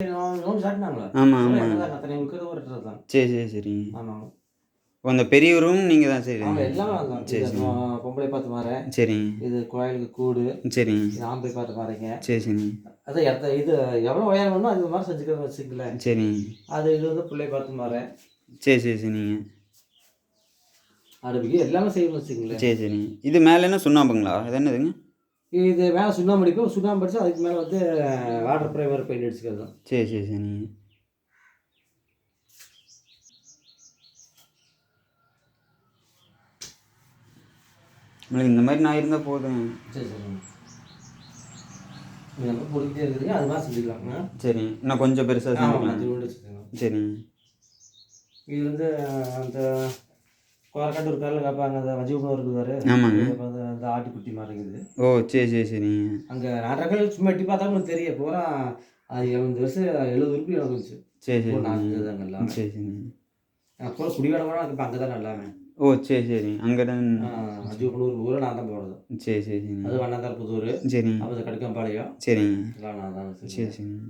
ஆமாம் ஆமாம் சரி சரி ஆமாங்க இப்போ அந்த பெரிய ரூம் நீங்கள் தான் செய்கிறீங்க எல்லாமே சரி, சரி. பொம்பளை பார்த்து மாறேன் சரிங்க இது கோயிலுக்கு கூடு. இது ஆம்பளை பார்த்து மாறீங்க. சரி சரிங்க அது இடத்த இது எவ்வளோ உயரம் வேணும் அது மாதிரி செஞ்சுக்கிறத வச்சுக்கல சரிங்க அது இது வந்து பிள்ளை பார்த்து மாறேன் சரி சரி சரிங்க அடுப்புக்கு எல்லாமே செய்யணும்னு வச்சுக்கங்களேன். சரி சரிங்க இது மேலே என்ன சுண்ணாம்புங்களா இது என்னதுங்க? இது மேலே சுண்ணாம்பு அடிப்போம். சுண்ணாம்பு அடிச்சு அதுக்கு மேலே வந்து வாட்டர் ப்ரைமர் பெயிண்ட் அடிச்சுக்கிறது. தான் சரி சரி சரிங்க உங்களுக்கு இந்த மாதிரி நான் இருந்தால் போதும். சரி சரி இது நம்ம பொறுக்கிட்டே இருக்குதுங்க அது மாதிரி செஞ்சுக்கலாங்க சரிங்க இன்னும் கொஞ்சம் பெருசாக செஞ்சுக்கலாம். சரிங்க இது வந்து அந்த கோரக்காட்டு ஒரு கல்ல கேட்பாங்க அந்த வஜீபம் இருக்குது பாரு ஆமாங்க. அந்த ஆட்டுக்குட்டி மாதிரி இருக்குது. ஓ சரி சரி சரிங்க அங்கே நாட்டர்கள் சும்மா எட்டி பார்த்தா உங்களுக்கு தெரியும். பூரா அது எழுபது வருஷம் எழுபது எனக்கு இருந்துச்சு சரி சரி. எல்லாமே. சரி சரிங்க நான் பூரா குடிவேட கூட இப்போ அங்கே தான் எல்லாமே. ஓ சரி சரி. அங்கே தான். அஜீபனூர் ஊரை நான் தான் போகிறது சரி சரி சரிங்க அது வண்ணாந்தார் புதூர் சரிங்க அப்புறம் கடுக்கம்பாளையம். சரிங்க. நான் தான் சரி சரிங்க